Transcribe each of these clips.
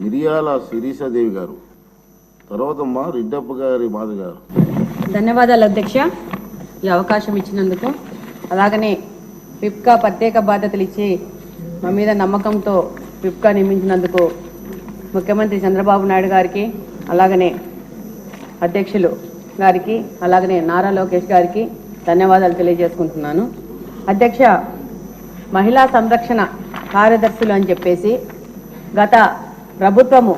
మిరియాల శిరీషాదేవి గారు. తర్వాత మా రెడ్డప్ప గారి మాధవి గారు. ధన్యవాదాలు అధ్యక్ష. ఈ అవకాశం ఇచ్చినందుకు అలాగనే పిప్కా ప్రత్యేక బాధ్యతలు ఇచ్చి మా మీద నమ్మకంతో పిప్కా నియమించినందుకు ముఖ్యమంత్రి చంద్రబాబు నాయుడు గారికి అలాగనే అధ్యక్షులు గారికి అలాగనే నారా లోకేష్ గారికి ధన్యవాదాలు తెలియజేసుకుంటున్నాను. అధ్యక్ష మహిళా సంరక్షణ కార్యదర్శులు అని చెప్పేసి గత ప్రభుత్వము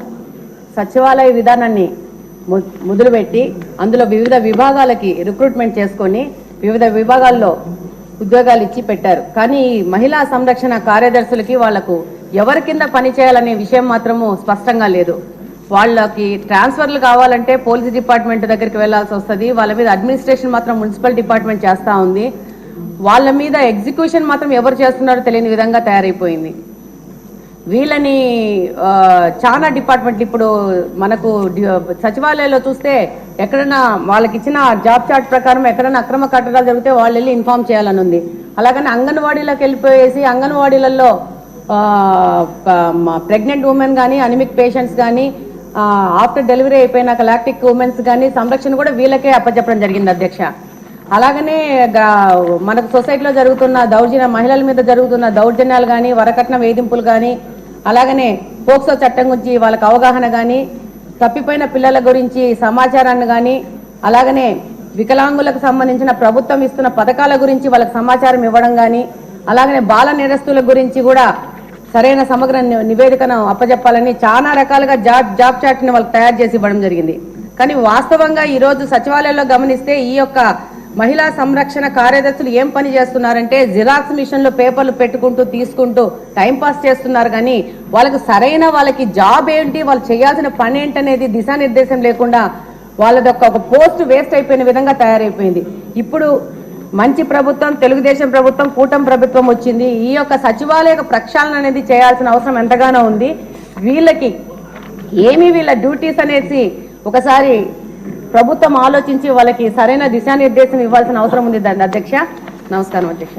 సచివాలయ విధానాన్ని మొదలుపెట్టి అందులో వివిధ విభాగాలకి రిక్రూట్మెంట్ చేసుకొని వివిధ విభాగాల్లో ఉద్యోగాలు ఇచ్చి పెట్టారు. కానీ ఈ మహిళా సంరక్షణ కార్యదర్శులకి వాళ్ళకు ఎవరి కింద పని చేయాలనే విషయం మాత్రము స్పష్టంగా లేదు. వాళ్ళకి ట్రాన్స్ఫర్లు కావాలంటే పోలీస్ డిపార్ట్మెంట్ దగ్గరికి వెళ్ళాల్సి వస్తుంది. వాళ్ళ మీద అడ్మినిస్ట్రేషన్ మాత్రం మున్సిపల్ డిపార్ట్మెంట్ చేస్తూ ఉంది. వాళ్ళ మీద ఎగ్జిక్యూషన్ మాత్రం ఎవరు చేస్తున్నారో తెలియని విధంగా తయారైపోయింది. వీళ్ళని చాలా డిపార్ట్మెంట్లు ఇప్పుడు మనకు సచివాలయంలో చూస్తే ఎక్కడైనా వాళ్ళకి ఇచ్చిన జాబ్ చార్ట్ ప్రకారం ఎక్కడైనా అక్రమ కట్టడాలు జరిగితే వాళ్ళు వెళ్ళి ఇన్ఫార్మ్ చేయాలని ఉంది. అలాగని అంగన్వాడీలోకి వెళ్ళిపోయేసి అంగన్వాడీలలో ప్రెగ్నెంట్ ఉమెన్ కానీ అనిమిక్ పేషెంట్స్ కానీ ఆఫ్టర్ డెలివరీ అయిపోయినాక లాక్టిక్ ఉమెన్స్ కానీ సంరక్షణ కూడా వీళ్ళకే అప్పచెప్పడం జరిగింది అధ్యక్ష. అలాగనే గా- మనకు సొసైటీలో జరుగుతున్న దౌర్జన్య మహిళల మీద జరుగుతున్న దౌర్జన్యాలు కానీ వరకట్న వేధింపులు కానీ అలాగనే పోక్సో చట్టం గురించి వాళ్ళకి అవగాహన కానీ తప్పిపోయిన పిల్లల గురించి సమాచారాన్ని కానీ అలాగనే వికలాంగులకు సంబంధించిన ప్రభుత్వం ఇస్తున్న పథకాల గురించి వాళ్ళకి సమాచారం ఇవ్వడం కానీ అలాగనే బాల నేరస్తుల గురించి కూడా సరైన సమగ్ర నివేదికను అప్పజెప్పాలని చాలా రకాలుగా జాబ్ జాబ్ చాట్ని వాళ్ళకి తయారు చేసి ఇవ్వడం జరిగింది. కానీ వాస్తవంగా ఈరోజు సచివాలయంలో గమనిస్తే ఈ యొక్క మహిళా సంరక్షణ కార్యదర్శులు ఏం పని చేస్తున్నారంటే జిరాక్స్ మిషన్లో పేపర్లు పెట్టుకుంటూ తీసుకుంటూ టైం పాస్ చేస్తున్నారు. కానీ వాళ్ళకి సరైన వాళ్ళకి జాబ్ ఏంటి వాళ్ళు చేయాల్సిన పని ఏంటనేది దిశానిర్దేశం లేకుండా వాళ్ళదొక్క ఒక పోస్ట్ వేస్ట్ అయిపోయిన విధంగా తయారైపోయింది. ఇప్పుడు మంచి ప్రభుత్వం తెలుగుదేశం ప్రభుత్వం కూటమి ప్రభుత్వం వచ్చింది. ఈ యొక్క సచివాలయ ప్రక్షాళన అనేది చేయాల్సిన అవసరం ఎంతగానో ఉంది. వీళ్ళకి ఏమి వీళ్ళ డ్యూటీస్ అనేసి ఒకసారి ప్రభుత్వం ఆలోచించి వాళ్ళకి సరైన దిశానిర్దేశం ఇవ్వాల్సిన అవసరం ఉంది దాని అధ్యక్ష. నమస్కారం అధ్యక్ష.